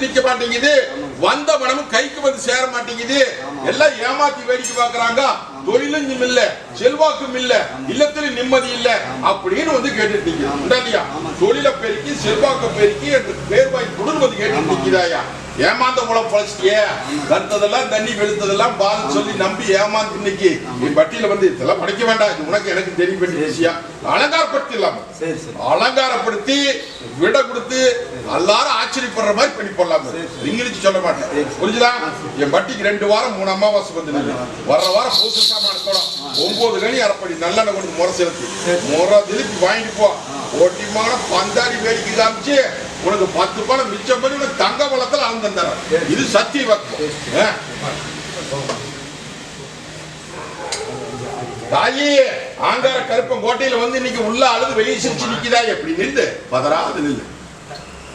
வந்து நிக்க மாட்டேங்குது. வந்த பணமும் கைக்கு வந்து சேர மாட்டேங்குது. எல்லாம் ஏமாத்தி வேடிக்கை பாக்குறாங்க தொழிலும் இல்ல செல்வாக்கும் இல்ல இல்லத்துல நிம்மதி இல்ல அப்படின்னு வந்து கேட்டுட்டீங்க இல்லையா? தொழில பெருக்கி செல்வாக்க பெருக்கி என்று பேர் வாங்கி கொடுன்னு வந்து கேட்டுட்டு ஏமாந்த மூலம் பழச்சிட்டியே? கருத்ததெல்லாம் தண்ணி வெளுத்ததெல்லாம் பால் சொல்லி நம்பி ஏமாந்து இன்னைக்கு நீ பட்டியல வந்து இதெல்லாம் படிக்க வேண்டாம். இது உனக்கு எனக்கு தெரிய வேண்டிய விஷயம். அலங்காரப்படுத்திடலாம். சரி சரி. அலங்காரப்படுத்தி விட கொடுத்து எல்லாரும் ஆச்சரியப்படுற மாதிரி பண்ணி போடலாம். இங்கிலீஷ் சொல்ல மாட்டேன். புரிஞ்சுதா? என் பட்டிக்கு ரெண்டு வாரம் மூணு அமாவாசை வந்து. வர்ற வாரம் பூசு சாமானத்தோட ஒன்பது கனி அரைப்படி நல்லெண்ணெய் கொண்டு முறை செலுத்தி. முறை திருப்பி வாங்கிட்டு போ. ஓட்டிமான பஞ்சாரி வேடிக்கை காமிச்சு உனக்கு பத்து பணம் மிச்சம் பண்ணி உனக்கு தங்க பழத்தில் அவங்க தந்தார் இது சத்திய வாக்கு தாயி ஆங்கார கருப்பன் கோட்டையில வந்து இன்னைக்கு உள்ள அழுது வெளியே சிரிச்சு நிக்குதா? எப்படி நின்று? பதறாது நில்லு.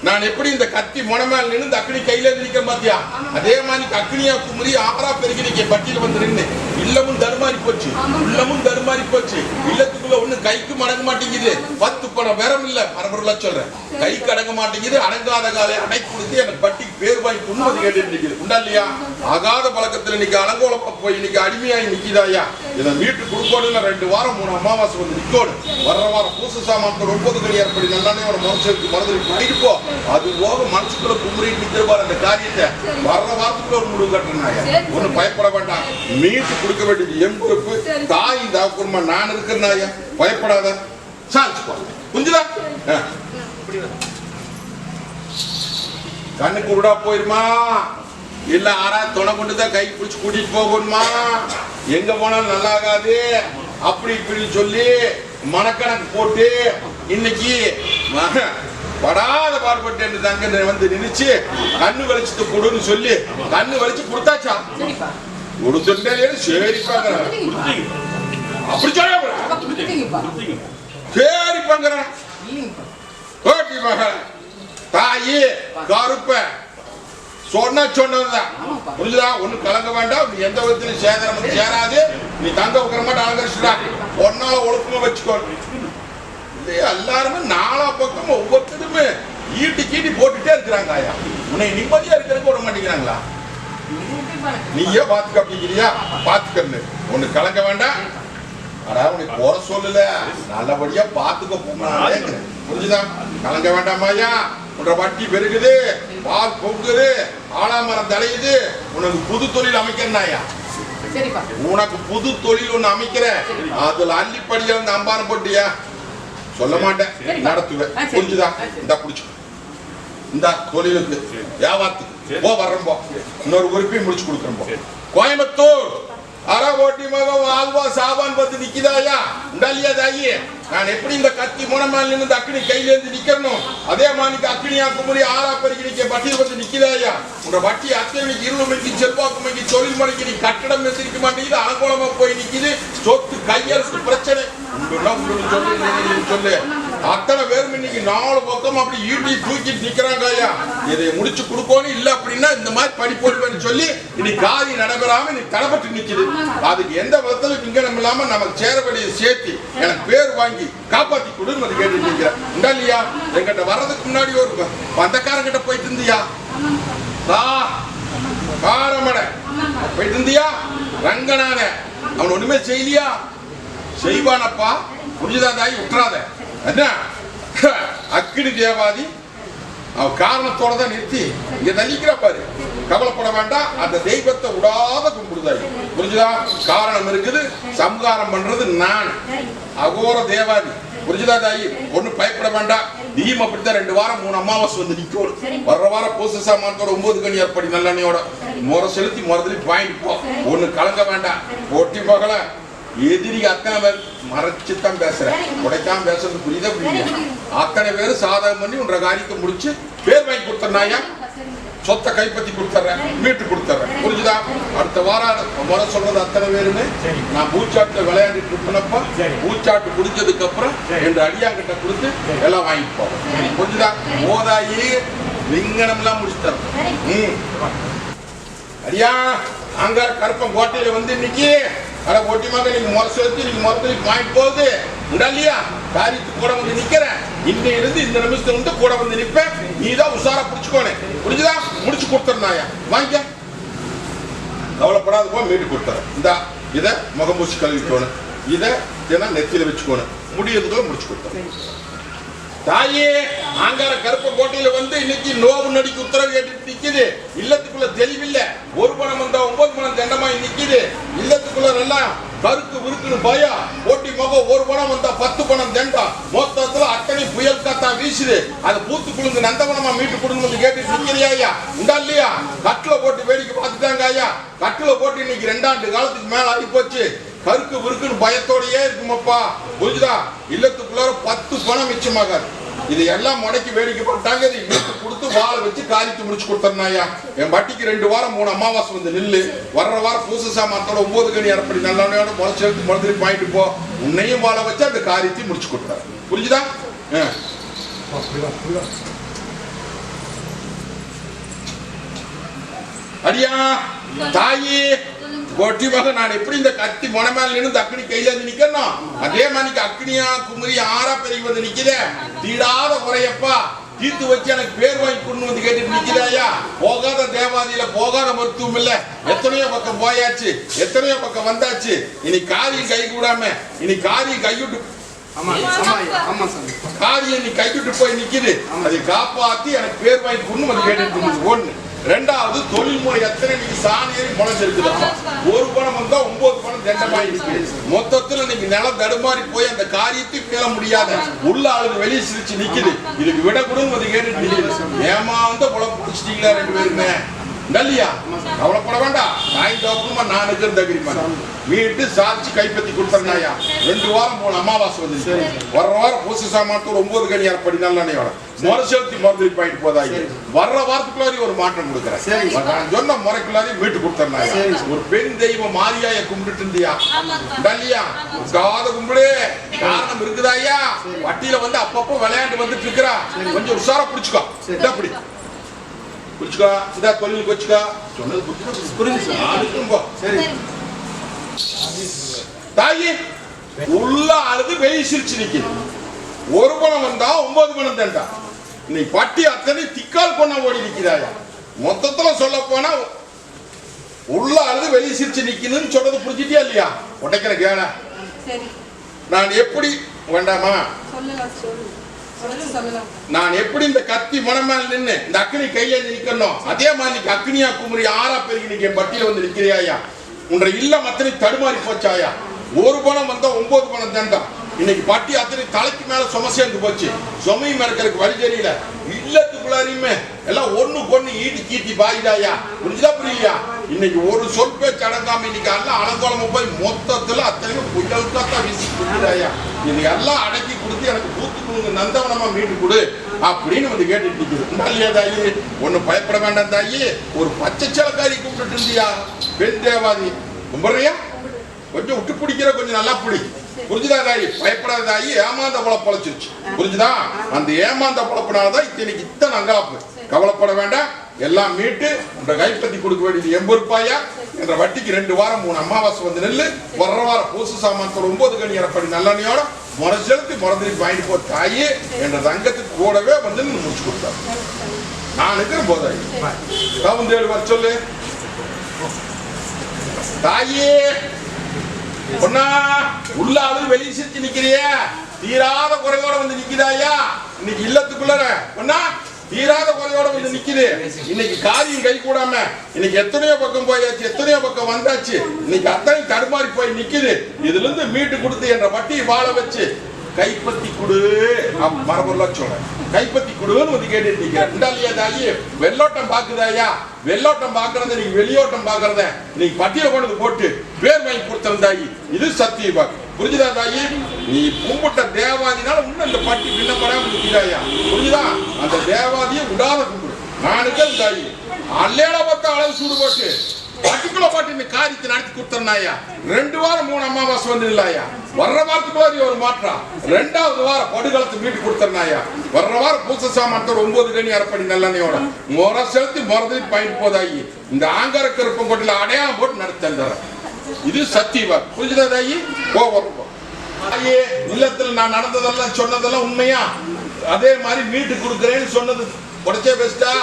நான் எப்படி இந்த கத்தி முனமேல் நின்று இந்த அக்னி கையில இருந்து பாத்தியா அதே மாதிரி அக்னியா குமரி ஆறா பெருகி நீங்க பட்டியல வந்து நின்று. இல்லமும் தருமாறி போச்சு. உள்ளமும் தருமாறி போச்சு. இல்லத்துக்குள்ள ஒண்ணு கைக்கு மடங்க மாட்டேங்குது. பத்து பணம் வேறம் இல்ல பரபரலா சொல்றேன். கைக்கு அடங்க மாட்டேங்குது. அடங்காத காலை அடை கொடுத்து எனக்கு பட்டி பேர் வாங்கி துண்ணுவது கேட்டு நிக்குது. உண்டா இல்லையா? ஆகாத பழக்கத்துல இன்னைக்கு அலங்கோலம் போய் இன்னைக்கு அடிமையாகி நிக்குதாயா? இதை மீட்டு கொடுக்கணும் ரெண்டு வாரம் மூணு அமாவாசை வந்து நிக்கோடு. வர்ற வாரம் பூச சாமான்கள் ஒன்பது கடி ஏற்படி நல்லானே ஒரு மனசுக்கு மனதில் பண்ணிட்டு அது போக மனசுக்குள்ள குமுறிட்டு நிக்கிறப்பாரு அந்த காரியத்தை. வர்ற வாரத்துக்குள்ள ஒரு முடிவு கட்டுறாங்க ஒண்ணு பயப்பட வேண்டாம். மீட்டு கொடுக்க வேண்டியது எம் பொறுப்பு தாய் இந்த குடும்ப நான் இருக்கிறனாயா? பயப்படாத. சாதிச்சு போ புரிஞ்சுதா கண்ணுக்கு விடா போயிருமா? இல்ல ஆறா துணை கொண்டு தான் கை பிடிச்சு கூட்டிட்டு போகணுமா? எங்க போனாலும் நல்லா ஆகாது அப்படி இப்படின்னு சொல்லி மனக்கணக்கு போட்டு இன்னைக்கு படாத பாடுபட்டு என்று தங்க வந்து நினைச்சு கண்ணு வெளிச்சத்து கொடுன்னு சொல்லி கண்ணு வெளிச்சு கொடுத்தாச்சா? சரிப்பா கொடுத்துட்டே சரிப்பாங்க அப்படி சொல்ல அப்பா கொடுத்துட்டீங்கப்பா. சரிப்பாங்க இல்லைங்கப்பா. ஓட்டி மகள் தாயி கருப்ப சொன்னா சொன்னதுதான். புரிஞ்சுதா? ஒண்ணு கலங்க வேண்டாம். நீ எந்த விதத்திலும் சேதாரம் சேராது. நீ தங்க உட்கார மாட்டே அலங்கரிச்சுடா. ஒன்னால ஒழுக்கமா வச்சுக்கோ. இல்லையா எல்லாருமே நாலா பக்கம் ஒவ்வொருத்தருமே ஈட்டி கீட்டி போட்டுட்டே இருக்கிறாங்க ஐயா உன்னை நிம்மதியா இருக்கிறதுக்கு விட மாட்டேங்கிறாங்களா? நீயே பாத்துக்க அப்படிங்கிறியா? பாத்துக்கன்னு. ஒண்ணு கலங்க வேண்டாம். அடா உனக்கு போற சொல்லல. நல்லபடியா பாத்துக்க போனாலே புரிஞ்சுதா? கலங்க வேண்டாமாயா உன்ற வட்டி பெருகுது பால் பொங்குது ஆலாமரம் தலையுது உனக்கு புது தொழில் அமைக்கிறனாயா உனக்கு புது தொழில் ஒண்ணு அமைக்கிறேன். அதுல அள்ளிப்படியா இருந்து அம்பாரம் போட்டியா? சொல்ல மாட்டேன். நடத்துவேன். புரிஞ்சுதா. இந்த புடிச்சு இந்த தொழிலுக்கு. வியாபாரத்துக்கு. போ வர்றோம் போ. இன்னொரு உறுப்பையும் முடிச்சு கொடுக்குறோம் கோயம்புத்தூர். அற ஓட்டி மகம் ஆல்வா சாபான் பத்து நிக்குதாயா? உண்டாலியா தாயி. நான் எப்படி இந்த கத்தி முனமேல நின்று இந்த அக்னி கையில இருந்து நிக்கணும் அதே மாதிரி அக்னியா குமரி ஆறா பெருகி நிக்க பட்டியல் வந்து நிக்குதாயா உங்க வட்டி அத்தனை இருள் மணிக்கு செல்வாக்கு மணிக்கு தொழில் மணிக்கு நீ கட்டடம் எந்திரிக்க மாட்டேங்குது ஆகோலமா போய் நிக்குது. சொத்து கையெழுத்து பிரச்சனை. உங்களுக்கு சொல்லு சொல்லு. அத்தனை பேரும் இன்னைக்கு நாலு பக்கம் அப்படி ஈட்டி தூக்கி நிக்கிறாங்க ஐயா. இதை முடிச்சு கொடுக்கணும் இல்ல அப்படின்னா இந்த மாதிரி படி போடுவேன்னு சொல்லி இன்னைக்கு காதி நடைபெறாம இன்னைக்கு தடைப்பட்டு நிக்குது. அதுக்கு எந்த விதத்துல விங்கனம் இல்லாம நமக்கு சேரபடியை சேர்த்து எனக்கு பேர் வாங்கி காப்பாத்தி கொடுன்னு வந்து கேட்டு நிக்கிறேன். உண்டா இல்லையா? எங்கிட்ட வர்றதுக்கு முன்னாடி ஒரு பந்தக்காரங்கிட்ட போயிட்டு இருந்தியா? தா காரமட போயிட்டு இருந்தியா? ரங்கனான அவன் ஒண்ணுமே செய்யலையா? செய்வானப்பா. புரிஞ்சுதான் தாய்? விட்டுறாத என்ன? அக்கினி தேவாதி. அவ காரணத்தோட தான் நிறுத்தி இங்க தள்ளிக்கிறா பாரு. கவலைப்பட வேண்டாம். அந்த தெய்வத்தை விடாத கும்பிடுதாய். புரிஞ்சுதா? காரணம் இருக்குது சம்காரம் பண்றது நான். அகோர தேவாதி. புரிஞ்சுதா தாயி? ஒண்ணும் பயப்பட வேண்டாம். நீயும் அப்படித்தான் ரெண்டு வாரம் மூணு அமாவாசை வந்து நிக்கணும் வர்ற வாரம் பூச சாமானத்தோட ஒன்பது கனி ஏற்படி நல்லெண்ணையோட. முறை செலுத்தி முறதுலி வாங்கிட்டு போ. ஒண்ணு கலங்க வேண்டாம். ஒட்டி போகல. எதிரி அத்தனை பேர் மறைச்சுத்தான் பேசுறேன். உடைக்காம பேசுறது புரியுதா புரியுது அத்தனை பேரும் சாதகம் பண்ணி உன்ற காரியத்தை முடிச்சு பேர் வாங்கி கொடுத்தனாயா சொத்தை கைப்பற்றி கொடுத்துறேன் மீட்டு கொடுத்துறேன் புரிஞ்சுதா? அடுத்த வாரம் முறை சொல்றது அத்தனை பேருமே நான் பூச்சாட்டுல விளையாடிட்டு இருப்பனப்ப. பூச்சாட்டு குடிச்சதுக்கு அப்புறம் ரெண்டு அடியாங்கிட்ட கொடுத்து எல்லாம் வாங்கிட்டு போவேன் புரிஞ்சுதா? மோதாயி விங்கனம் எல்லாம் முடிச்சுட்டேன் ம். அடியா அங்க கருப்பன் கோட்டையில வந்து இன்னைக்கு அட ஓட்டி மகன் நீங்க முறை சேர்த்து நீங்க முறத்துல வாங்கிட்டு போகுது உண்டா இல்லையா? கூட வந்து நிக்கிறேன். இன்னையிலிருந்து இந்த நிமிஷத்துல இருந்து கூட வந்து நிப்பேன். நீ தான் உஷாரா புடிச்சுக்கோனே. புரிஞ்சுதா? முடிச்சு கொடுத்துருந்தாயா வாங்கிக்க கவலைப்படாத போய் மீட்டு கொடுத்துறேன். இந்த இதை முகமூசி கழுவிக்கோணும் இதை தினம் நெத்தியில வச்சுக்கோணும் முடியறதுக்குள்ள முடிச்சு கொடுத்துறேன். தாயே ஆங்கார கருப்ப கோட்டையில வந்து இன்னைக்கு நோவு நடிக்கு உத்தரவு கேட்டு நிக்குது. இல்லத்துக்குள்ள தெளிவில்ல. ஒரு பணம் வந்தா ஒன்பது பணம் தண்டமாய் நிக்குது. இல்லத்துக்குள்ள நல்லா கருக்கு விருக்குன்னு பயம். போட்டி முகம் ஒரு பணம் வந்தா பத்து பணம் தண்டம். மொத்தத்துல அத்தனை புயல் காத்தா வீசுது. அது பூத்து குழுந்து நந்தவனமா மீட்டு கொடுங்க கேட்டு நிக்கிறியா ஐயா? உண்டா இல்லையா? கட்டில போட்டு வேடிக்கை பார்த்துட்டாங்க ஐயா. கட்டில போட்டு இன்னைக்கு ரெண்டாண்டு காலத்துக்கு மேல ஆகி போச்சு. கருக்கு விருக்குன்னு பயத்தோடயே இருக்குமப்பா? புரிஞ்சுதா? இல்லத்துக்குள்ளார பத்து பணம் மிச்சமாகாது. இது எல்லாம் முடக்கி வேடிக்கை போட்டாங்க இதை இழுத்து கொடுத்து வாழை வச்சு காரியத்தை முடிச்சு கொடுத்தேன்னாயா என் பட்டிக்கு ரெண்டு வாரம் மூணு அமாவாசை வந்து நில்லு. வர்ற வாரம் பூச சாமானத்தோட ஒன்பது கணி அரைப்படி நல்லவனையோட முளைச்சு எடுத்து மறுதிரி பாயிட்டு போ. உன்னையும் வாழ வச்சு அந்த காரியத்தை முடிச்சு கொடுத்தாரு புரிஞ்சுதா? அடியா தாயி. கொட்டி மக நான் எப்படி இந்த கத்தி முனை மேல நின்று அக்னி கையில இருந்து நிக்கணும்? அதே மாதிரி அக்னியா குமரி ஆறா பெருகி வந்து நிக்குதே. தீடாத குறையப்பா தீர்த்து வச்சு எனக்கு பேர் வாங்கி கொண்டு வந்து கேட்டு நிக்கிறாயா போகாத தேவாதியில போகாத மருத்துவம் இல்ல. எத்தனையோ பக்கம் போயாச்சு எத்தனையோ பக்கம் வந்தாச்சு. இனி காரியம் கை கூடாம இனி காரியம் கைவிட்டு காரியம் நீ கைவிட்டு போய் நிக்குது. அதை காப்பாத்தி எனக்கு பேர் வாங்கி கொண்டு வந்து இருந்தது ஒண்ணு ரெண்டாவது தொழில்முறை எத்தனை நீங்க சாணியறி முளைஞ்சிருக்குது? ஒரு பணம் வந்தா ஒன்பது பணம் தண்டமாயி இருக்கு மொத்தத்துல நீங்க நிலம் தடுமாறி போய் அந்த காரியத்தை மீள முடியாத உள்ள ஆளுங்க வெளியே சிரிச்சு நிக்குது. இதுக்கு விட கேட்டுட்டு நிக்குது. ஏமாந்த குழப்பம் பிடிச்சிட்டீங்களா ரெண்டு பேருமே? நல்லியா கவலைப்பட வேண்டாம் தாய் தோப்பமா நான் இருக்கிற தகிரிமா வீட்டு சாட்சி கைப்பற்றி கொடுத்துருந்தாயா ரெண்டு வாரம் போன அமாவாசை வந்து வர்ற வாரம் பூச சாமானத்தோட ஒன்பது கணி ஏற்படி நல்ல முறை செலுத்தி மருந்து பாயிட்டு போதாங்க வர்ற வாரத்துக்குள்ளாரி ஒரு மாற்றம் கொடுக்குறேன் நான் சொன்ன முறைக்குள்ளாரி வீட்டு கொடுத்துருந்தாங்க ஒரு பெண் தெய்வம் மாரியாய கும்பிட்டு இருந்தியா இல்லையா காத கும்பிடு காரணம் இருக்குதா ஐயா வட்டியில வந்து அப்பப்போ விளையாண்டு வந்துட்டு இருக்கிறா கொஞ்சம் உஷாரா பிடிச்சுக்கோ இந்தா பிடி பிடிச்சுக்கோ இந்த தொழிலுக்கு வச்சுக்கோ சொன்னது புரிஞ்சுதா? புரியுது சார் தாயி உள்ள அழுது வெளிய சிரிச்சு நிக்குது ஒரு பணம் வந்தா ஒன்பது பணம் தண்டா இன்னைக்கு பட்டி அத்தனை திக்கால் கொண்ட ஓடி நிக்கிறாயா மொத்தத்துல சொல்ல போனா உள்ள அழுது வெளிய சிரிச்சு நிக்கணும்னு சொல்றது புரிஞ்சுட்டியா இல்லையா உடைக்கிற சரி நான் எப்படி வேண்டாமா நான் எப்படி இந்த கத்தி மனமேல நின்னு இந்த அக்னி கையில நிக்கணும் அதே மாதிரி அக்னியா குமரி ஆறா பெருகி இன்னைக்கு பட்டியல வந்து நிக்கிறியாயா உன்ற இல்லம் அத்தனை தடுமாறி போச்சாயா ஒரு பணம் வந்தா ஒன்பது பணம் தண்டம் இன்னைக்கு பட்டி அத்தனை தலைக்கு மேல சும சேர்ந்து போச்சு. சுமையும் இருக்கிறதுக்கு வழி தெரியல. இல்லத்துக்குள்ளாரையுமே எல்லாம் ஒண்ணு கொண்டு ஈட்டி கீட்டி பாயிடாயா புரிஞ்சுதா புரியலையா? இன்னைக்கு ஒரு சொல் பேச்சு அடங்காம இன்னைக்கு எல்லாம் அலங்கோலமா போய் மொத்தத்துல அத்தனையும் புயல் காத்தா வீசி கொடுக்குறாயா இது எல்லாம் அடக்கி கொடுத்து எனக்கு பூத்து கொடுங்க நந்தவனமா மீட்டு கொடு அப்படின்னு வந்து கேட்டுட்டு இருக்குது. நல்லையா தாயி ஒண்ணு பயப்பட வேண்டாம் தாயி. ஒரு பச்சை சேலக்காரி கூப்பிட்டு இருந்தியா? பெண் தேவாதி. கும்பிடுறியா? கொஞ்சம் விட்டு பிடிக்கிற கொஞ்சம் நல்லா பிடி. புரிஞ்சுதா தாயி பயப்படாத தாயி ஏமாந்த பொழ பொழைச்சிருச்சு புரிஞ்சுதா? அந்த ஏமாந்த பொழப்பினாலதான் இத்தனைக்கு இத்தனை அங்கலாப்பு கவலைப்பட வேண்டாம். எல்லாம் மீட்டு உங்க கைப்பத்தி கொடுக்க வேண்டியது எண்பது ரூபாயா? என்ற வட்டிக்கு ரெண்டு வாரம் மூணு அமாவாசை வந்து நெல்லு. வர்ற வாரம் பூசு சாமான்கள் ஒன்பது கணி இறப்படி நல்லெண்ணையோட முறை செலுத்தி முறந்திரி வாங்கிட்டு போ தாயி. என்ற தங்கத்துக்கு கூடவே வந்து முடிச்சு கொடுத்தாரு. நான் இருக்கிற போதாயி. கவுந்தேழு வர சொல்லு. தாயே. பொண்ணா உள்ள அளவு வெளியே சிரிச்சு நிக்கிறிய. தீராத குறையோட வந்து நிக்கிறாயா இன்னைக்கு இல்லத்துக்குள்ள பொண்ணா தீராத குறையோட வந்து நிக்குது. இன்னைக்கு காரியம் கை கூடாம இன்னைக்கு எத்தனையோ பக்கம் போயாச்சு எத்தனையோ பக்கம் வந்தாச்சு. இன்னைக்கு அத்தனை தடுமாறி போய் நிக்குது. இதுல இருந்து மீட்டு கொடுத்து என்ற வட்டியை வாழ வச்சு கைப்பத்தி கொடு. மரபொருளா சொல்றேன். கைப்பத்தி கொடுன்னு வந்து கேட்டுட்டு நிக்கிறேன். இந்தாலியா வெள்ளோட்டம் பாக்குதாயா? வெள்ளோட்டம் பாக்குறத நீ வெளியோட்டம் பாக்குறத நீ பட்டியல கொண்டு வந்து போட்டு பேர் வாங்கி கொடுத்திருந்தாயி இது சத்திய பாக்கு புரிஞ்சுதா தாயி? நீ கும்பிட்ட தேவாதினால இன்னும் இந்த பட்டி விண்ணப்படாம நிக்கிறாயா புரிஞ்சுதா? அந்த தேவாதியை விடாத கும்பிடு. நானுக்கு தாயி அல்லேட பத்த அளவு சூடு போட்டு. பட்டிக்குள்ள பாட்டு நீ காரியத்தை நடத்தி கொடுத்தனாயா ரெண்டு வாரம் மூணு அமாவாசை வந்து இல்லையா வர்ற வாரத்துக்குள்ள ஒரு மாற்றம் ரெண்டாவது வாரம் படுகளத்தை மீட்டு கொடுத்தனாயா வர்ற வாரம் பூச சாமான் ஒன்பது கணி அரைப்படி நல்லெண்ணையோட. முறை செலுத்தி முறதை பயன் போதாயி. இந்த ஆங்கார கருப்பம் கொட்டில அடையாளம் போட்டு நடத்தி இது சத்தியவா? புரிஞ்சுதாயி தாயி? போ இல்லத்தில் நான் நடந்ததெல்லாம் சொன்னதெல்லாம் உண்மையா? அதே மாதிரி மீட்டு கொடுக்குறேன்னு சொன்னது உடச்சே பெஸ்டா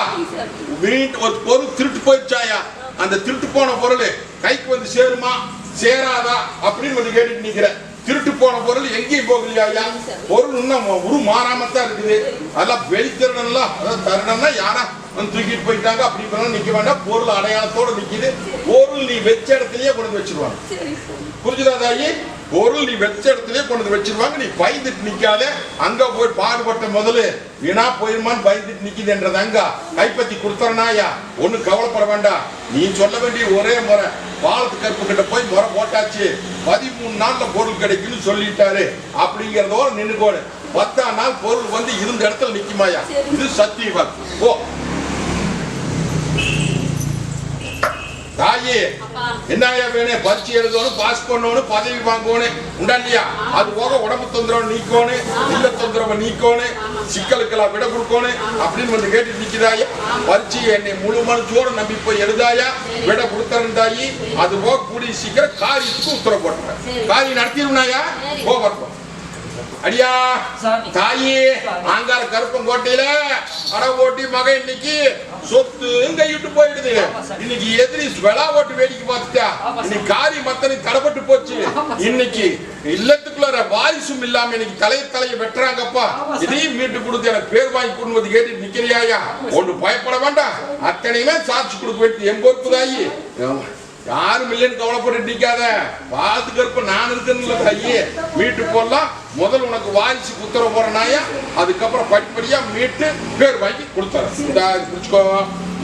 வீட்டு ஒரு பொருள் திருட்டு போயிடுச்சாயா? அந்த திருட்டு போன பொருள் கைக்கு வந்து சேருமா? சேராதா? அப்படின்னு வந்து கேட்டுட்டு நிக்கிற. திருட்டு போன பொருள் எங்கேயும் போகலையா பொருள் இன்னும் உரு மாறாமத்தான் இருக்குது. அதெல்லாம் வெளித்திறனெல்லாம் அதாவது தருணம்னா யாரா வந்து தூக்கிட்டு போயிட்டாங்க? அப்படி பண்ணலாம் நிக்க வேண்டாம். பொருள் அடையாளத்தோட நிக்குது. பொருள் நீ வச்ச இடத்துலயே கொண்டு வச்சிருவாங்க. சரி சாமி புரிஞ்சுதா தாயி? பொருள் நீ வச்ச இடத்துலயே கொண்டு வந்து வச்சிருவாங்க. நீ பயந்துட்டு நிக்காத. அங்க போய் பாடுபட்ட முதல்ல வீணா போயிருமான்னு பயந்துட்டு நிக்குதுன்றதாங்க கைப்பத்தி கொடுத்துறனாயா ஒண்ணும் கவலைப்பட வேண்டாம். நீ சொல்ல வேண்டிய ஒரே முறை பாலத்து கருப்பு கிட்ட போய் முறை போட்டாச்சு. பதிமூணு நாள்ல பொருள் கிடைக்கும்னு சொல்லிட்டாரு. அப்படிங்கறதோட நின்னுக்கோடு. பத்தாம் நாள் பொருள் வந்து இருந்த இடத்துல நிக்குமாயா? இது சத்தியம் ஓ தாயே என்னையா வேணும்? பரிச்சு எழுதணும் பாஸ் பண்ணணும் பதவி வாங்கணும். உண்டா இல்லையா? அது போக உடம்பு தொந்தரவு நீக்கணும் இல்ல தொந்தரவை நீக்கணும் சிக்கலுக்கெல்லாம் விட கொடுக்கணும் அப்படின்னு வந்து கேட்டு நிக்கிறாயா பரிச்சு என்னை முழு மனசோட நம்பி போய் எழுதாயா விட கொடுத்தருந்தாயி அது போக கூடிய சீக்கிரம் காரியத்துக்கு உத்தரவு போட்டுறேன் காரியம் நடத்திடுனாயா போ வரட்டும் அடியா. தாயி ஆங்கார கருப்பங்கோட்டையில அட ஓட்டி மகன் இன்னைக்கு சொத்து கையிட்டு போயிடுது? இன்னைக்கு எதிரி வெளா ஓட்டு வேடிக்கை பார்த்துட்டா? இன்னைக்கு காரி மத்தனை தடப்பட்டு போச்சு. இன்னைக்கு இல்லத்துக்குள்ள வாரிசும் இல்லாம இன்னைக்கு தலைய தலைய வெட்டுறாங்கப்பா. இதையும் மீட்டு கொடுத்து எனக்கு பேர் வாங்கி கொண்டு வந்து கேட்டு நிக்கிறியாயா ஒன்று பயப்பட வேண்டாம். அத்தனையுமே சாட்சி கொடுக்க வேண்டிய என் பொறுப்பு தாயி. யாரும் இல்லைன்னு கவலைப்பட்டு நிக்காத. பாதுகாப்பு நான் இருக்கேன்னு ஐயே மீட்டு போடலாம். முதல் உனக்கு வாரிசு குத்துற போறனாயா அதுக்கப்புறம் படிப்படியா மீட்டு பேர் வாங்கி கொடுத்துறேன். இந்தா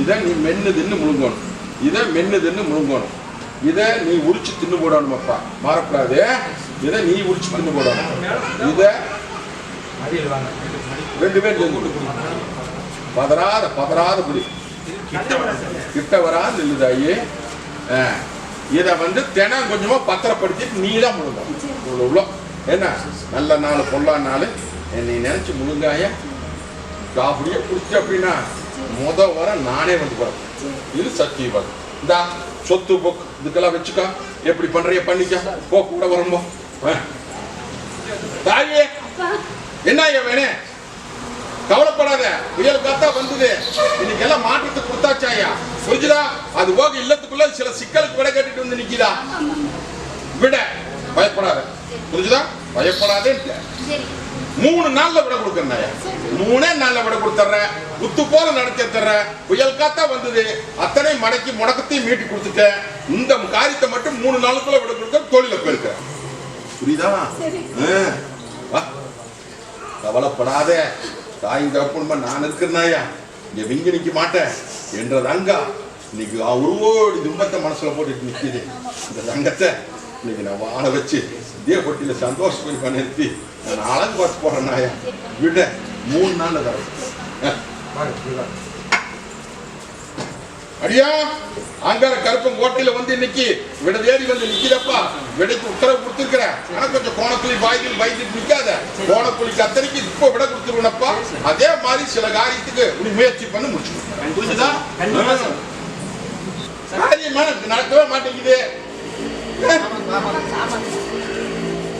இது நீ மென்னு தின்னு முழுங்கணும். இதை மென்னு தின்னு முழுங்கணும். இதை நீ உரிச்சு தின்னு போடணும் அப்பா. மறக்கூடாது. இதை நீ உரிச்சு தின்னு போடணும். இதை ரெண்டு பேர் பதறாத பதறாத குடி. கிட்ட வராது. நில்லுதாயி. இதை வந்து தினம் கொஞ்சமா பத்திரப்படுத்திட்டு நீ தான் முழுங்கும் இவ்வளோ என்ன நல்ல நாள் பொல்லா நாள் என்னை நினச்சி முழுங்காயா? அப்படியே குடிச்சு அப்படின்னா முத வர நானே வந்து போகிறேன் இது சத்தியம் இந்தா சொத்து போக்கு இதுக்கெல்லாம் வச்சுக்கோ. எப்படி பண்றிய பண்ணிக்க. போ கூட வரும்போ தாயே என்ன ஐயா வேணே? கவலைப்படாத புயல் காத்தா வந்தது. இன்னைக்கு எல்லாம் மாற்றத்தை கொடுத்தாச்சாயா புரிஞ்சுதா? அது போக இல்லத்துக்குள்ள சில சிக்கலுக்கு விட கேட்டுட்டு வந்து நிக்கிதா? விட பயப்படாத. புரிஞ்சுதா? பயப்படாதேன்ட்டு சரி. மூணு நாள்ல விட கொடுக்கறேன் மூணே நாள்ல விட கொடுத்துட்றேன் குத்து போல நடத்தி தர்றேன். புயல் காத்தா வந்தது. அத்தனை மடக்கி முடக்கத்தையும் மீட்டி கொடுத்துட்டேன். இந்த காரியத்தை மட்டும் மூணு நாளுக்குள்ள விட கொடுக்க தொழில போயிருக்கேன். புரியுதா. கவலைப்படாத. தாயும் தகப்பனுமா நான் இருக்கிறனாயா இங்க விங்கி நிக்க மாட்டேன். என்ற தங்கா இன்னைக்கு உருவோடி துன்பத்தை மனசுல போட்டுட்டு நிக்குது. இந்த தங்கத்தை இன்னைக்கு நான் வாழ வச்சு இதே பொட்டியில சந்தோஷம் நிறுத்தி நான் அழகு பார்த்து போறேன் நாயா. விட. மூணு நாள்ல தரேன். அடியா அங்கார கருப்பம் கோட்டையில வந்து இன்னைக்கு விட தேடி வந்து நிக்கிறப்பா விடைக்கு உத்தரவு கொடுத்துருக்கிற ஆனா கொஞ்சம் கோணக்குழி வாய்கள் பயந்துட்டு நிக்காத. கோணக்குழிக்கு அத்தனைக்கு இப்ப விட கொடுத்துருவனப்பா. அதே மாதிரி சில காரியத்துக்கு நீ முயற்சி பண்ணி முடிச்சுக்கணும். புரிஞ்சுதா? கண்டிப்பா சார். காரியமா நடக்கவே மாட்டேங்குது.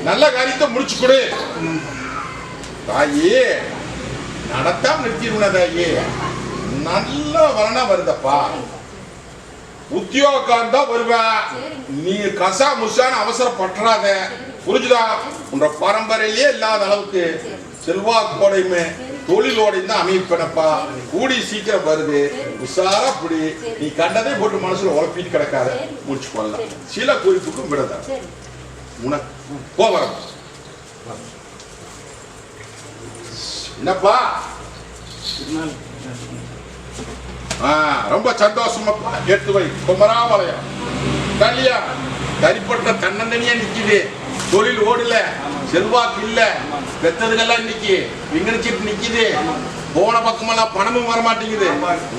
நல்ல காரியத்தை முடிச்சு கொடு. தாயே நடத்தாம நிறுத்திடுவேன் தாயே. நல்ல வரணா வருதப்பா. உத்தியோகம் தான் வருவ. நீ கசா முசான்னு அவசரப்பட்டுறாத. புரிஞ்சுதா? உன்ற பரம்பரையே இல்லாத அளவுக்கு செல்வாக்கோடையுமே தொழிலோடையும் தான் அமைப்பனப்பா கூடி சீக்கிரம் வருது. உஷாரா புடி. நீ கண்டதை போட்டு மனசுல உழப்பிட்டு கிடக்காத. முடிச்சு கொள்ளலாம். சில குறிப்புக்கும் விடதா. உனக்கு கோவரம். என்னப்பா? ரொம்ப சந்தோஷமாப்பா. எடுத்து வை. குமராவலயம் கல்யாணம் தனிப்பட்ட தன்னந்தனியா நிக்குது. தொழில் ஓடல. செல்வாக்கு இல்ல. பெத்ததுகெல்லாம் இன்னைக்கு விங்கடிச்சிட்டு நிக்குது. போன பக்கமெல்லாம் பணமும் வர மாட்டேங்குது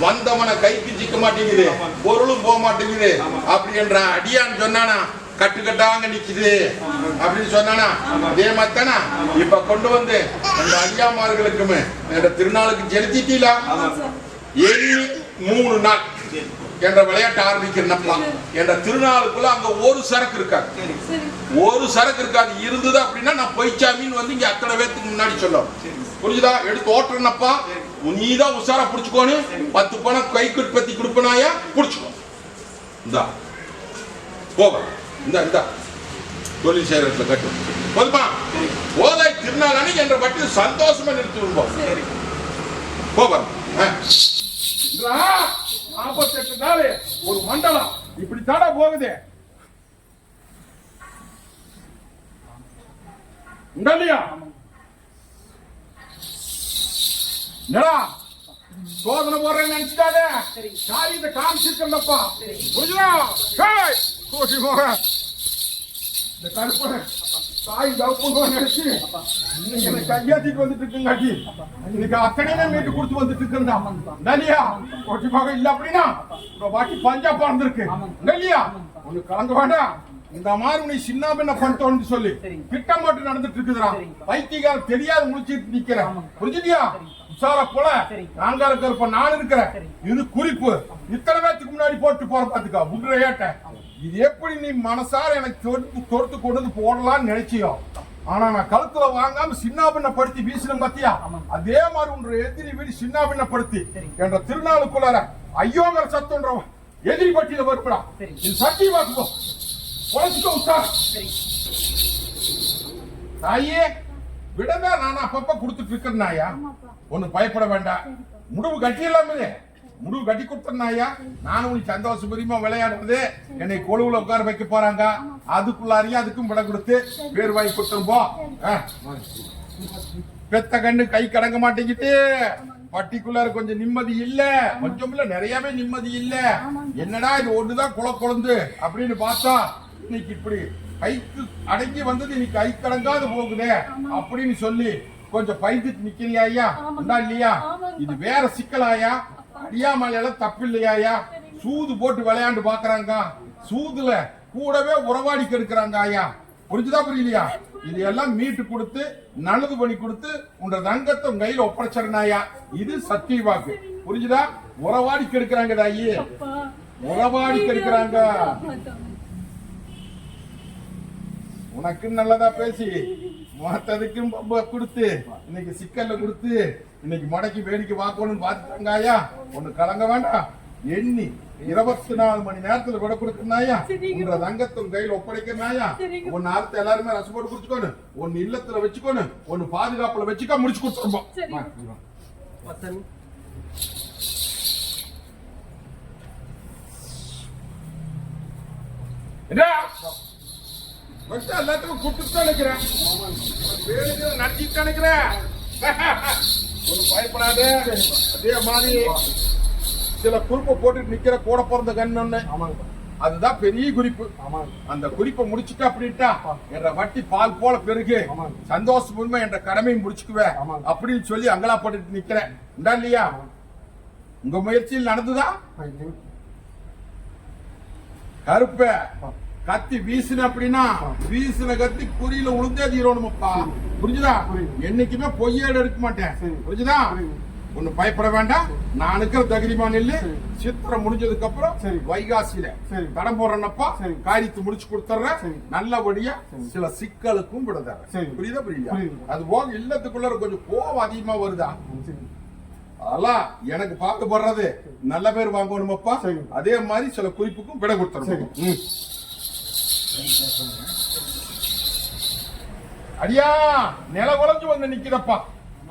வந்தவனை கைக்கு சிக்க மாட்டேங்குது. பொருளும் போக மாட்டேங்குது. அப்படி என்ற அடியான்னு சொன்னானா கட்டுக்கட்டாங்க நிக்குது. அப்படின்னு சொன்னானா அதே மாதிரி தானா இப்ப கொண்டு வந்து அந்த அடியாமார்களுக்குமே இந்த திருநாளுக்கு செலுத்திட்டீங்களா? எண்ணி மூணு நாள் என்ற விளையாட்டு ஆரம்பிக்கிறனப்பா என்ற திருநாளுக்குள்ள அங்க ஒரு சரக்கு இருக்காது. ஒரு சரக்கு இருக்காது. இருந்தது அப்படின்னா நான் பொய்ச்சாமின்னு வந்து இங்க அத்தனை பேத்துக்கு முன்னாடி சொல்லும். சரி. புரிஞ்சுதா? எடுத்து ஓட்டுறனப்பா நீ தான் உஷாரா புடிச்சுக்கோன்னு பத்து பணம் கை பத்தி கொடுப்பனாயா? புடிச்சுக்கோ. இந்தா. போக இந்த இந்த. தொழில் செய்யறதுல கட்டு. போதுமா? ஓதை திருநாள் என்ற பட்டி சந்தோஷமா நிறுத்தி விடுவோம் சரி போக நாற்பத்தெட்டு நாள் ஒரு மண்டலம். இப்படி தாடா போகுது உண்டல்லையா என்னடா? சோதனை போடுறேன்னு நினைச்சிட்டாதே காரியத்தை கோஷி போக. இந்த கருப்பு தாய் தப்பு நினைச்சு கையாத்திட்டு வந்துட்டு இருக்குங்காட்டி இன்னைக்கு அத்தனையுமே மீட்டு கொடுத்து வந்துட்டு இருக்கா இல்லையா கோஷி போக இல்ல அப்படின்னா இப்ப பாக்கி பஞ்சா பிறந்திருக்கு வேண்டாம். இந்த மாதிரி சின்ன பின்ன பண்ணிட்டோம்னு சொல்லி திட்டம் போட்டு நடந்துட்டு இருக்குதுடா. வைத்தியகாரம் தெரியாத முடிச்சிட்டு நிக்கிறேன். புரிஞ்சுட்டியா உஷாரா போல. நாங்க இருக்கிறப்ப நான் இருக்கிறேன். இது குறிப்பு. இத்தனை பேத்துக்கு முன்னாடி போட்டு போற பாத்துக்கா. விடுற ஏட்ட இது எப்படி நீ மனசார எனக்கு தொடுத்து தொடுத்து கொண்டு வந்து போடலாம்னு நினைச்சியோ? ஆனா நான் கழுத்துல வாங்காம சின்னாபின்னப்படுத்தி வீசினேன் பாத்தியா? அதே மாதிரி உன்ற எதிரி வீடு சின்னாபின்னப்படுத்தி என்ற திருநாளுக்குள்ளார ஐயோங்கிற சத்தம்ன்ற எதிரி பட்டியல வருப்படா. இது சத்தியமா வாக்குப்போ உழைச்சிக்கோ உஷார் தாயே விடவே நான் அப்பப்ப கொடுத்துட்டு இருக்கிறேனாயா ஒண்ணு பயப்பட வேண்டாம். முடிவு கட்டிடலாமே. முடிவு கட்டி கொடுத்தனாயா நானும் உனக்கு சந்தோஷபரியமா விளையாடுறது என்னை கொழுவுல உட்கார வைக்க போறாங்க. அதுக்குள்ளாரையும் அதுக்கும் விட கொடுத்து பேர் வாங்கி கொடுத்துருப்போம் ஆ. பெத்த கண்ணு கை கடங்க மாட்டேங்குது பட்டிக்குள்ளார கொஞ்சம் நிம்மதி இல்ல. கொஞ்சம் இல்ல நிறையவே நிம்மதி இல்ல. என்னடா இது ஒண்ணுதான் குல குழந்து அப்படின்னு பார்த்தா இன்னைக்கு இப்படி கைக்கு அடங்கி வந்தது இன்னைக்கு கை கடங்காது போகுதே அப்படின்னு சொல்லி கொஞ்சம் பயந்துட்டு நிக்கிறியா ஐயா? இல்லையா? இது வேற சிக்கலாயா? அடியாமலையில தப்பு இல்லையா சூது போட்டு விளையாண்டு பாக்குறாங்க சூதுல கூடவே உறவாடி கெடுக்கிறாங்க ஐயா. புரிஞ்சுதா புரியலையா? இது எல்லாம் மீட்டு கொடுத்து நல்லது பண்ணி கொடுத்து உன்ற தங்கத்தை உங்க கையில ஒப்படைச்சிருந்தாயா இது சத்திய வாக்கு புரிஞ்சுதா? உறவாடி கெடுக்கிறாங்க தாயி உறவாடி கெடுக்கிறாங்க. உனக்கு நல்லதா பேசி மத்ததுக்கும் கொடுத்து இன்னைக்கு சிக்கல்ல கொடுத்து இன்னைக்கு மடக்கி வேடிக்கை பார்க்கணும்னு பார்த்துட்டாங்கய்யா. ஒண்ணு கலங்க வேண்டாம். எண்ணி இருபத்தி நாலு மணி நேரத்துல விட கொடுக்கறாயா உன்ற தங்கத்தை உன் கையில ஒப்படைக்கிறாயா ஒன்னு அறுத்து எல்லாருமே ரசம் போட்டு குடிச்சுக்கோணும் ஒன்னு இல்லத்துல வச்சுக்கோணும் ஒன்னு பாதுகாப்புல வச்சுக்கோ முடிச்சு கொடுத்துருப்போம். எல்லாத்துக்கும் கூப்பிட்டு நினைக்கிறேன் நடத்திட்டு நினைக்கிறேன் பயப்படாத. அதே மாதிரி சில குறிப்பை போட்டுட்டு நிக்கிற கூட பிறந்த கண்ணு அதுதான் பெரிய குறிப்பு. அந்த குறிப்பை முடிச்சுட்டு அப்படின்ட்டா என்ற வட்டி பால் போல பெருகு. சந்தோஷம் உண்மை என்ற கடமையும் முடிச்சுக்குவேன். அப்படின்னு சொல்லி அங்கலாப்பட்டு நிக்கிறேன். உண்டா இல்லையா? உங்க முயற்சியில் நடந்துதா? கருப்ப. கத்தி வீசுன அப்படின்னா வீசுன கத்தி குறியில உளுந்தே தீரணுமப்பா புரிஞ்சுதா. என்னைக்குமே பொய்யேடு எடுக்க மாட்டேன். புரிஞ்சுதா. ஒண்ணு பயப்பட வேண்டாம் நான் இருக்கிற தகுதிமா நெல்லு சரி. சித்திரம் முடிஞ்சதுக்கு அப்புறம் சரி. வைகாசியில சரி. தடம் போடுறேன்னப்பா. காரியத்தை முடிச்சு கொடுத்துறேன். நல்லபடியா. சில சிக்கலுக்கும் விட தரேன் சரி. புரியுதா புரியுதா. அது போக இல்லத்துக்குள்ள கொஞ்சம் கோவம் அதிகமா வருதா அதெல்லாம் எனக்கு பார்த்து போடுறது நல்ல பேர் வாங்கணுமப்பா. அதே மாதிரி சில குறிப்புக்கும் விட கொடுத்துறோம். அடியா நில குழஞ்சு வந்து நிக்கிறப்பா.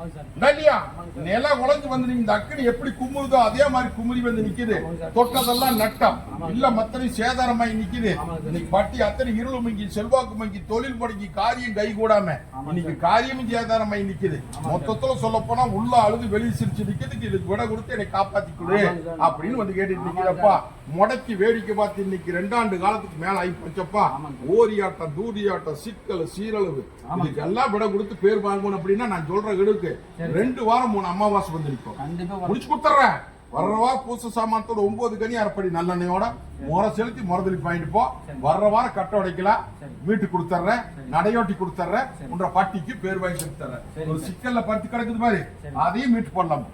இல்லையா நில உழைஞ்சு வந்து இந்த அக்கனி எப்படி குமுறுதோ அதே மாதிரி குமுறி வந்து நிக்குது. தொட்டதெல்லாம் நட்டம். இல்ல மத்தனை சேதாரமாய் நிக்குது. இன்னைக்கு பட்டி அத்தனை இருள் மங்கி செல்வாக்கு மங்கி தொழில் முடங்கி காரியம் கை கூடாம இன்னைக்கு காரியமும் சேதாரமாய் நிக்குது. மொத்தத்துல சொல்ல போனா உள்ள அழுது வெளியே சிரிச்சு நிக்குதுக்கு இதுக்கு விட கொடுத்து என்னை காப்பாத்தி கொடு அப்படின்னு வந்து கேட்டுட்டு நிக்கிறப்பா. முடக்கி வேடிக்கை பார்த்து இன்னைக்கு ரெண்டாண்டு காலத்துக்கு மேல ஆகி போச்சப்பா. ஓரியாட்டம் தூரியாட்டம் சிக்கல் சீரழிவு. இதுக்கெல்லாம் விட கொடுத்து பேர் வாங்கணும் அப்படின்னா நான் சொல்ற கெடுக்கு. ரெண்டு வாரம் மூணு அமாவாசை வந்து நிற்கும் கண்டிப்பா முடிச்சு கொடுத்துறேன். வர்றவா பூச சாமானத்தோட ஒன்பது கனி அரைப்படி நல்லெண்ணெயோட முறை செலுத்தி முறதலி பாயிட்டு போ. வர்ற வாரம் கட்ட உடைக்கலாம் வீட்டுக்கு கொடுத்துட்றேன் நடையோட்டி கொடுத்துட்றேன் உன்ற பாட்டிக்கு பேர் வாங்கி கொடுத்துட்றேன் ஒரு சிக்கல்ல படுத்து கிடக்குது மாதிரி அதையும் மீட்டு போடலாம்.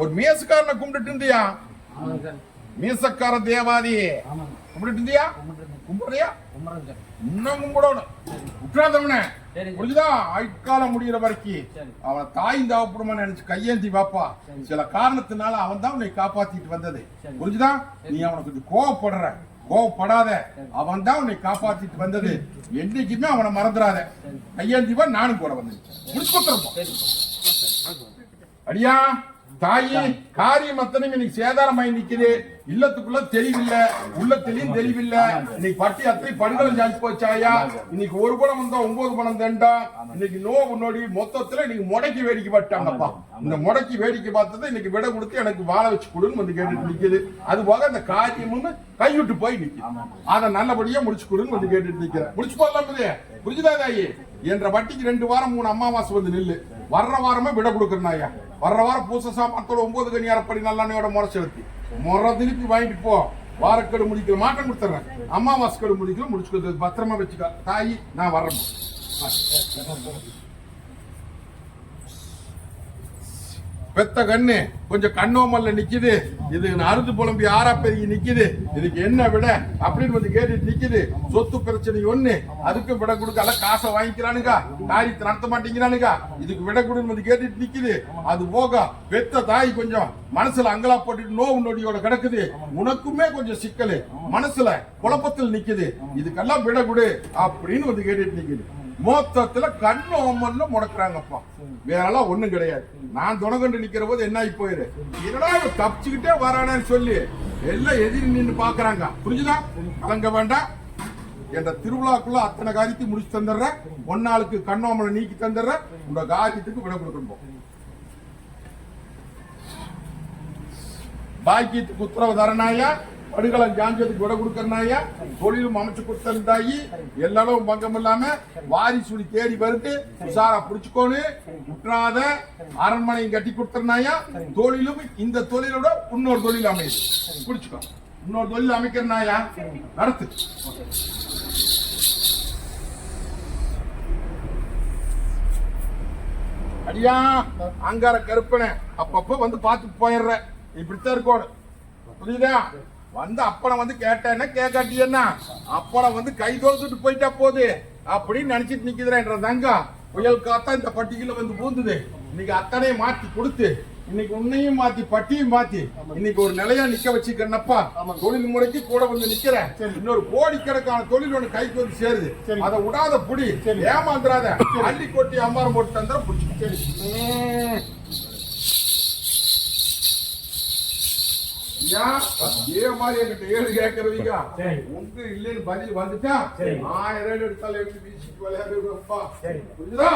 ஒரு மீசக்காரனை கும்பிட்டு இருந்தியா? மீசக்கார தேவாதி கும்பிட்டு இருந்தியா? கும்பிடுறியா? இன்னும் கும்பிடணும். விட்டுறாதவனே புரிஞ்சுதா? ஆயுட்காலம் முடிகிற வரைக்கும் அவன் தாய் தவப்படுமா நினைச்சு கையேந்தி வாப்பா சில காரணத்தினால அவன் தான் உன்னை காப்பாத்திட்டு வந்தது. புரிஞ்சுதா? நீ அவனுக்கு கொஞ்சம் கோவப்படுற. கோவப்படாத. அவன் தான் உன்னை காப்பாத்திட்டு வந்தது. என்னைக்குமே அவனை மறந்துடாத கையேந்திவா நானும் கூட வந்து முடிச்சு கொடுத்துருப்போம் அடியா தாயி. காரியம் அத்தனையும் இன்னைக்கு சேதாரமாயி நிக்குது. இல்லத்துக்குள்ள தெளிவில்ல உள்ளத்திலையும் தெளிவில்ல. இன்னைக்கு பட்டி அத்தனை படுகளை ஜாஸ்தி போச்சாயா? இன்னைக்கு ஒரு பணம் வந்தா ஒன்பது பணம் தண்டா? இன்னைக்கு நோவு நொடி மொத்தத்துல இன்னைக்கு முடக்கி வேடிக்கை பட்டாங்கப்பா இந்த முடக்கி வேடிக்கை பார்த்தது இன்னைக்கு விட கொடுத்து எனக்கு வாழ வச்சு கொடுன்னு வந்து கேட்டுட்டு நிக்குது. அது போக அந்த காரியமும் கைவிட்டு போய் நிக்குது. அதை நல்லபடியா முடிச்சு கொடுன்னு வந்து கேட்டுட்டு நிக்கிறேன். முடிச்சு போடலாம் புரிஞ்சுதா தாயி? என்ற வட்டிக்கு ரெண்டு வாரம் மூணு அம்மாவாசை வந்து நில்லு. வர்ற வாரமே விட கொடுக்குறேன் ஐயா. வர்ற வாரம் பூச சாப்பாட்டோட ஒன்பது கனி அறப்படி நல்லாண்ணையோட முறை செலுத்தி. முறை திருப்பி வாங்கிட்டு போ. வாரக்கெடு முடிக்கல மாட்டம் கொடுத்துட்றேன் அம்மாவாசை கெடு முடிக்கல முடிச்சு கொடுத்தது பத்திரமா வச்சுக்க. தாய் நான் வர்றேன். பெத்த கண்ணு. கொஞ்சம் கண்ணோமல்ல நிக்குது. இது அறுத்து புலம்பி ஆறா பெருகி நிக்குது. இதுக்கு என்ன விட? அப்படின்னு வந்து கேட்டுட்டு நிக்குது. சொத்து பிரச்சனை ஒண்ணு. அதுக்கு விட கொடுக்கல காசை வாங்கிக்கிறானுங்க. காரியத்தை நடத்த மாட்டேங்கிறானுங்க. இதுக்கு விட கொடுன்னு வந்து கேட்டுட்டு நிக்குது. அது போக பெத்த தாய் கொஞ்சம் மனசுல அங்கலா போட்டுட்டு நோவு நொடியோட கிடக்குது. உனக்குமே கொஞ்சம் சிக்கல். மனசுல குழப்பத்தில் நிக்குது. இதுக்கெல்லாம் விட கொடு அப்படின்னு வந்து கேட்டுட்டு நிக்குது. மொத்தத்துல கண்ணு முடக்கிறாங்கப்பா முடக்குறாங்கப்பா. வேறெல்லாம் ஒண்ணும் கிடையாது. நான் துணகண்டு நிக்கிற போது என்ன ஆகி போயிரு? என்னடா இவன் தப்பிச்சுக்கிட்டே வரானேன்னு சொல்லி எல்லாம் எதிரி நின்று பாக்குறாங்க. புரிஞ்சுதா? கலங்க வேண்டாம். என்ற திருவிழாக்குள்ள அத்தனை காரியத்தையும் முடிச்சு தந்துடுறேன். ஒன்னாளுக்கு கண்ணோமலை நீக்கி தந்துடுறேன். உங்க காரியத்துக்கு விட கொடுக்கணும் பாக்கியத்துக்கு உத்தரவு தரணாயா படுகளம் ஜாஞ்சதுக்கு விட கொடுக்கறனாயா? தொழிலும் அமைச்சு கொடுத்திருந்தாயி எல்லாரும் பங்கம் இல்லாம வாரி தேடி வருது. உசாரா புடிச்சுக்கோனு முற்றாத அரண்மனையும் கட்டி கொடுத்திருந்தாயா தொழிலும் இந்த தொழிலோட இன்னொரு தொழில் அமையுது. புடிச்சுக்கோ. இன்னொரு தொழில் அமைக்கிறனாயா? நடத்து. அடியா அங்கார கருப்பனை அப்பப்ப வந்து பார்த்து போயிடுற. இப்படித்தான் இருக்கணும். புரியுதா? வந்து அப்பனை வந்து கேட்டேன்னா கேட்காட்டியன்னா அப்பனை வந்து கை தோத்துட்டு போயிட்டா போகுது அப்படின்னு நினைச்சிட்டு நிக்குதுன்ற தங்கா புயல் காத்தா இந்த பட்டியல வந்து பூந்துது. இன்னைக்கு அத்தனையும் மாத்தி கொடுத்து இன்னைக்கு உன்னையும் மாத்தி பட்டியும் மாத்தி இன்னைக்கு ஒரு நிலையா நிக்க வச்சுக்கிறனப்பா. தொழில் முறைக்கு கூட வந்து நிக்கிறேன். இன்னொரு கோடிக்கணக்கான தொழில் ஒண்ணு கைக்கு வந்து சேருது. அதை விடாத புடி. ஏமாந்துறாத. அள்ளி கொட்டி அம்மாரம் போட்டு தந்துட புடிச்சு ஐயா, இதே மாதிரி என்கிட்ட ஏழு கேட்கறவங்க உங்க இல்லைன்னு பதில் வந்துட்டா ஆயிரம் எடுத்தாலும் எப்படி வீசிட்டு விளையாடுறப்பா புரியுதா